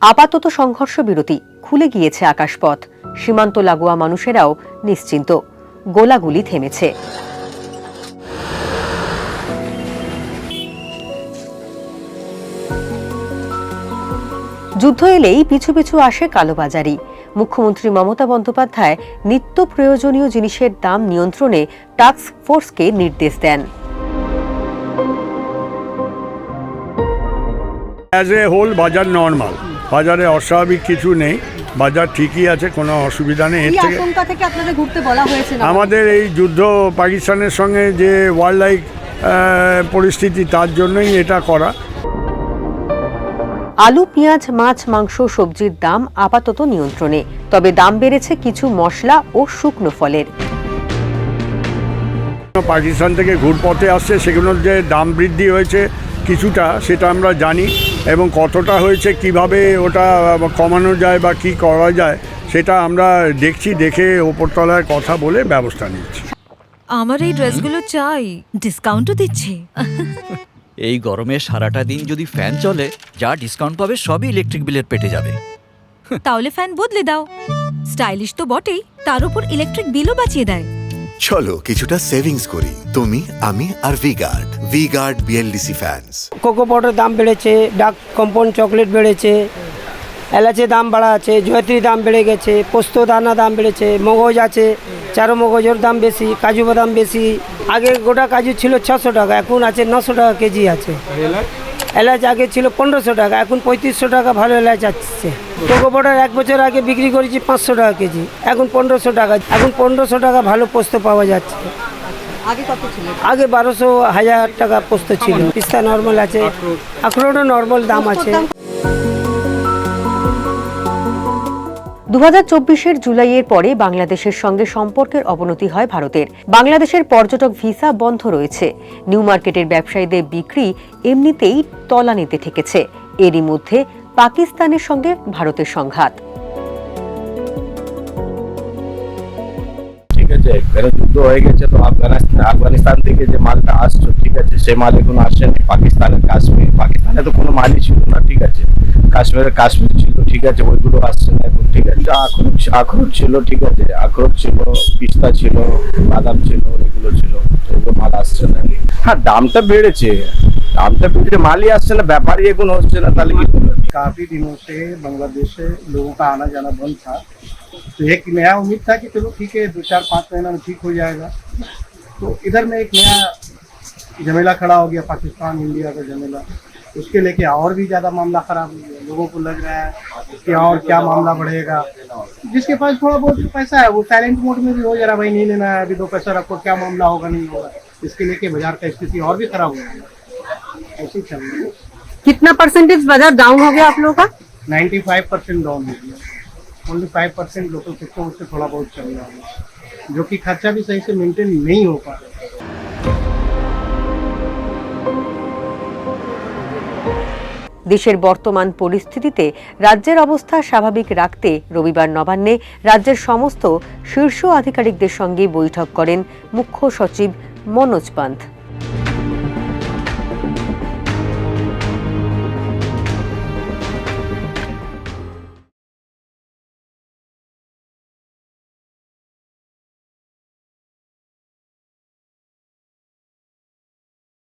আপাতত সংঘর্ষ বিরতি, খুলে গিয়েছে আকাশপথ। সীমান্ত লাগোয়া মানুষেরাও নিশ্চিন্ত। গোলাগুলি থেমেছে। যুদ্ধ এলেই পিছু পিছু আসে কালোবাজারি। মুখ্যমন্ত্রী মমতা বন্দ্যোপাধ্যায় নিত্য প্রয়োজনীয় জিনিসের দাম নিয়ন্ত্রণে টাস্ক ফোর্সকে নির্দেশ দেন। অ্যাজ এ হোল বাজার নর্মাল বাজারে অস্বাভাবিক কিছু নেই। বাজার ঠিকই আছে কোনো অসুবিধা নেই। এর থেকে আশঙ্কা থেকে আপনাদের ঘুরতে বলা হয়েছে আমাদের এই যুদ্ধ পাকিস্তানের সঙ্গে যে ওয়ার্ল্ড লাইফ পরিস্থিতি তার জন্যই এটা করা। আলু পেঁয়াজ মাছ মাংস সবজির দাম আপাতত নিয়ন্ত্রণে। তবে দাম বেড়েছে কিছু মশলা ও শুকনো ফলের। পাকিস্তান থেকে ঘুরপথে আসছে সেগুলোর যে দাম বৃদ্ধি হয়েছে কিছুটা সেটা আমরা জানি এবং কতটা হয়েছে কীভাবে ওটা কমানো যায় বা কি করা যায় সেটা আমরা দেখছি দেখে ওপরতলায় কথা বলে ব্যবস্থা নিচ্ছি। আমার এই ড্রেসগুলো চাই ডিসকাউন্টও দিচ্ছে। এই গরমে সারাটা দিন যদি ফ্যান চলে যা ডিসকাউন্ট পাবে সবই ইলেকট্রিক বিলের পেটে যাবে। তাহলে ফ্যান বদলে দাও। স্টাইলিশ তো বটেই তার উপর ইলেকট্রিক বিলও বাঁচিয়ে দেয়। চলো কিছুটা সেভিংস করি। তুমি আমি আর V Guard V Guard BLDC fans cocoa powder দাম বেড়েছে ডার্ক কম্পাউন্ড চকলেট বেড়েছে এলাচের দাম বাড়া আছে জয়ত্রী দাম বেড়ে গেছে পোস্ত দানা দাম বেড়েছে মগজ আছে চারো মগজের দাম বেশি কাজু বাদাম বেশি আগে গোটা কাজু ছিল ছশো টাকা এখন আছে নশো টাকা কেজি আছে। এলাচ আগে ছিল পনেরোশো টাকা এখন পঁয়ত্রিশশো টাকা ভালো এলাচ আসছে। কোকো পাউডার এক বছর আগে বিক্রি করেছি পাঁচশো টাকা কেজি এখন পনেরোশো টাকা এখন পনেরোশো টাকা ভালো পোস্ত পাওয়া যাচ্ছে। আগে বারোশো হাজার টাকা পোস্ত ছিল পিস্তা নর্মাল আছে আখরোটও নর্মাল দাম আছে। দু হাজার জুলাইয়ের পরে বাংলাদেশের সঙ্গে সম্পর্কের অবনতি হয় ভারতের। বাংলাদেশের পর্যটক ভিসা বন্ধ রয়েছে। নিউ মার্কেটের ব্যবসায়ীদের বিক্রি এমনিতেই তলানিতে ঠেকেছে। এরই মধ্যে পাকিস্তানের সঙ্গে ভারতের সংঘাত। ঠিক আছে যুদ্ধ হয়ে গেছে তো আফগানিস্তান আফগানিস্তান থেকে যে মালটা আসছো, ঠিক আছে, সে মাল এখন আসেনি পাকিস্তানের, কাশ্মীর পাকিস্তানে তো কোনো মালই ছিল না, ঠিক আছে। কাশ্মীরে কাশ্মীর ছিল, ঠিক আছে, ওইগুলো আসছে না এখন। আখরোট আখরোট ছিল ঠিক আছে আখরোট ছিল পিস্তা ছিল বাদাম ছিল এগুলো ছিল এগুলো মাল আসছে না হ্যাঁ দামটা বেড়েছে দামটা বেড়েছে মালই আসছে না ব্যাপারই এখন হচ্ছে না তাহলে কি করবে? काफी दिनों से बांग्लादेश से लोगों का आना जाना बंद था तो एक नया उम्मीद था कि चलो ठीक है दो चार पाँच महीना में ठीक हो जाएगा तो इधर में एक नया झमेला खड़ा हो गया पाकिस्तान इंडिया का झमेला उसके लेके और भी ज़्यादा मामला खराब हो गया लोगों को लग रहा है कि और क्या मामला बढ़ेगा। जिसके पास थोड़ा बहुत पैसा है वो साइलेंट मोड में भी हो जा रहा भाई नहीं लेना है अभी दो पैसा रखो क्या मामला होगा नहीं होगा। इसके लेके बाज़ार का स्थिति और भी खराब हो गया। ऐसे चल रहा है। कितना परसेंटेज बाज़ार डाउन हो गया आप लोगों का? 95 परसेंट डाउन हो गया। Only five percent local sector उससे थोड़ा बहुत चल रहा है। जो कि खर्चा भी सही से मेंटेन नहीं हो पा रहा। দেশের বর্তমান পরিস্থিতিতে রাজ্যের অবস্থা স্বাভাবিক রাখতে রবিবার নবান্নে রাজ্যের সমস্ত শীর্ষ আধিকারিকদের সঙ্গে বৈঠক করেন মুখ্য সচিব মনোজ পান্থ।